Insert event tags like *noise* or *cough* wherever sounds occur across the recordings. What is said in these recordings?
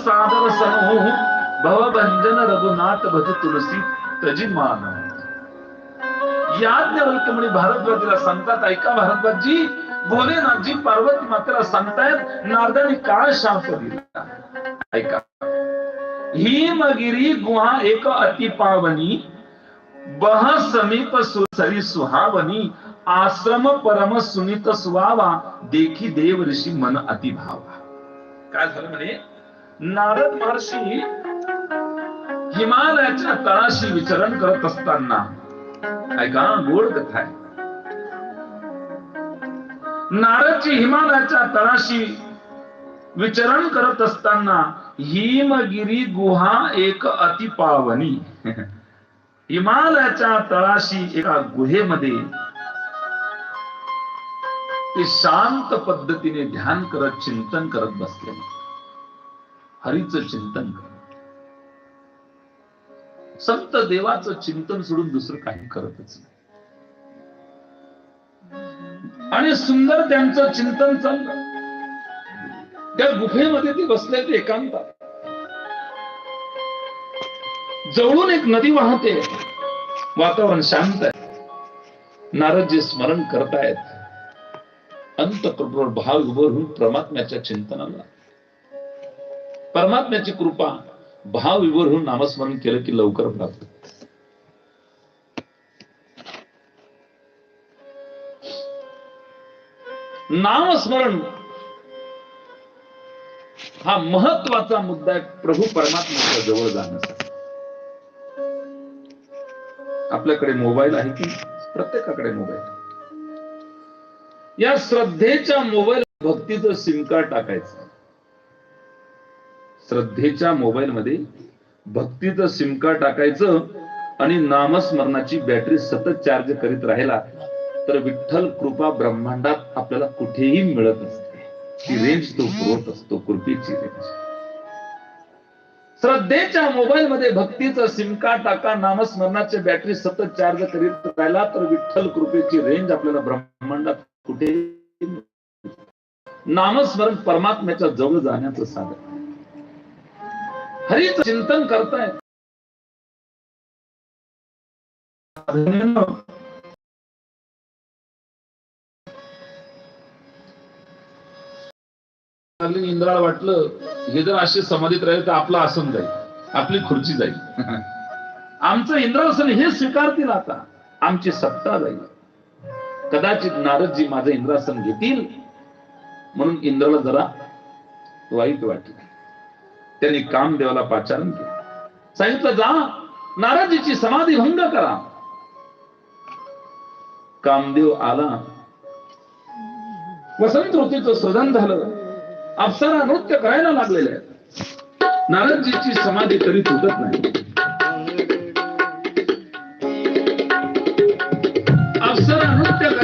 सादर समूह भवभंजन रघुनाथ भज तुलसी तजी मान। याज्ञवल्क म्हणे भारद्वाजीला सांगतात ऐका भारद्वाजी भोलेनाथजी पार्वती मातेला सांगतायत नारदाने काय शाप दिला? ऐका. हिमगिरी गुहा एक अति पावनी बह समीप सुसरी सुहावनी आश्रम परम सुनीत सुवावा देखी देव ऋषी मन अति भावा. काय झालं म्हणे? नारद महर्षी हिमालयाच्या तळाशी विचरण करत असताना ऐका गोड कथा आहे. नारदची हिमालयाच्या तळाशी विचरण करत असताना हिमगिरी गुहा एक अति पावनी. हिमालयाच्या तळाशी एका गुहेमध्ये ते शांत पद्धतीने ध्यान करत चिंतन करत बसले. हरीच चिंतन कर. संत देवाचं चिंतन सोडून दुसरं काही करतच नाही. आणि सुंदर त्यांचं चिंतन चाललं. त्या गुफेमध्ये ते बसले ते एकांतात. जवळून एक नदी वाहते. वातावरण शांत आहे. नारदजी स्मरण करतायत. अंत भाव उभं होऊन परमात्म्याच्या चिंतनाला परमात्म्याची कृपा भाव विभोर होऊन नामस्मरण केलं की लवकर प्राप्त. नामस्मरण हा महत्त्वाचा मुद्दा आहे. प्रभू परमात्म्याच्या जवळ जाण्यासाठी. आपल्याकडे मोबाईल आहे की प्रत्येकाकडे मोबाईल? या श्रद्धेच्या मोबाईल भक्तीचं सिम कार्ड टाकायचं. श्रद्धेच्या मोबाईलमध्ये भक्तीचं सिमकार्ड टाकायचं आणि नामस्मरणाची बॅटरी सतत चार्ज करीत राहिला तर विठ्ठल कृपा ब्रह्मांडात आपल्याला कुठेही मिळत नसते. ती रेंज तो पुरवत असतो कृपेची रेंज श्रद्धेच्या मोबाईल मध्ये भक्तीचं सिमकार्ड टाका नामस्मरणाची बॅटरी सतत चार्ज करीत राहिला तर विठ्ठल कृपेची रेंज आपल्याला ब्रह्मांडात कुठे नामस्मरण परमात्म्याच्या जवळ जाण्याचं साधन. हरीच चिंतन करताय इंद्राला वाटलं हे जर असे समाधीत राहिले तर आपलं आसन जाईल आपली खुर्ची जाईल. आमचं इंद्रासन हे स्वीकारतील आता आमची सत्ता जाईल. कदाचित नारदजी माझं इंद्रासन घेतील म्हणून इंद्राला जरा वाईट वाटलं. त्यांनी कामदेवाला पाचारण केलं. सांगितलं जा नारदजीची समाधी भंग करा. कामदेव आला. वसंत ऋतूचं सृजन झालं. अप्सरा नृत्य करायला लागलेले आहेत. नारदजीची समाधी करीत तुटत नाही. अप्सरा नृत्य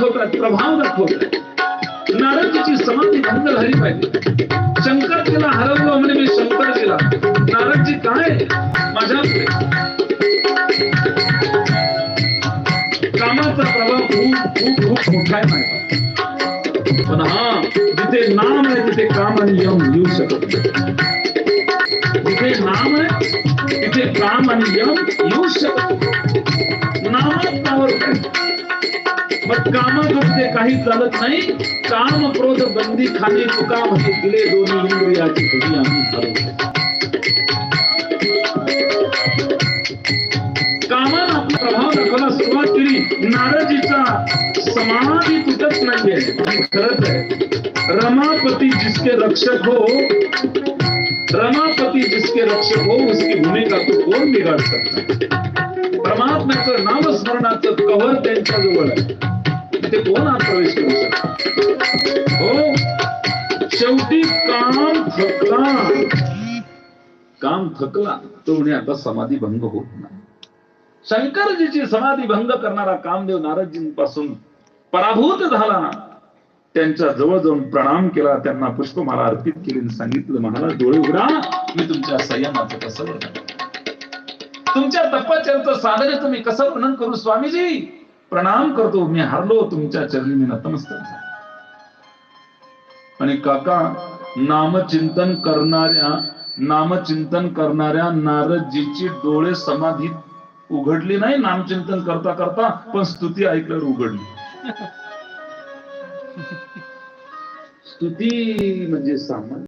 दाखवतात प्रभाव दाखवतात नारदची समाधी भंग झाली पाहिजे. शंकर तिला हरवलं म्हणजे मी शंकर केला नारदजी काय माझ्या कामाचा प्रभाव खूप खूप खूप मोठा आहे माझा पण हा जिथे नाम आहे तिथे काम आणि यम येऊ शकत जिथे नाम आहे तिथे काम आणि यम येऊ शकत नाही. नामात पावर काय मग कामात ते काही चालत नाही. काम क्रोध बंदी खाली तुका म्हणजे दिले दोन्ही इंद्रियाची घडी आम्ही ठरवतो कामानं आपला प्रभाव दाखवायला सुरुवात केली. नारदजीचा समाधी तुटत नाहीये. खरंच आहे रमापती जिसके रक्षक हो रमापती जिसके रक्षक हो उसकी भूमिका तो कोण बिघाड सकता परमात्म्याचं नामस्मरणाचं कवर त्यांच्या जवळ आहे. ते कोण आत प्रवेश करू शकत? हो? शेवटी काम थकला. काम थकला तो म्हणे आता समाधी भंग होत नाही. शंकरजीची समाधी भंग करणारा कामदेव नारदजींपासून पराभूत झाला त्यांच्या जवळ जाऊन प्रणाम केला त्यांना पुष्पमाला अर्पित केली आणि सांगितलं महाराज डोळे उघडा मी तुमच्या संयमाचं कसं वर्णन तुमच्या तपश्चर्याचं साधनेचं मी कसं वर्णन करू स्वामीजी? प्रणाम करतो मी हरलो तुमच्या चरणी मी नतमस्तक झालो. आणि काका नामचिंतन करणाऱ्या नामचिंतन करणाऱ्या नारदजीची डोळे समाधीत उघडली नाही नामचिंतन करता करता पण स्तुती ऐकल्यावर उघडली *laughs* स्तुती म्हणजे सामान्य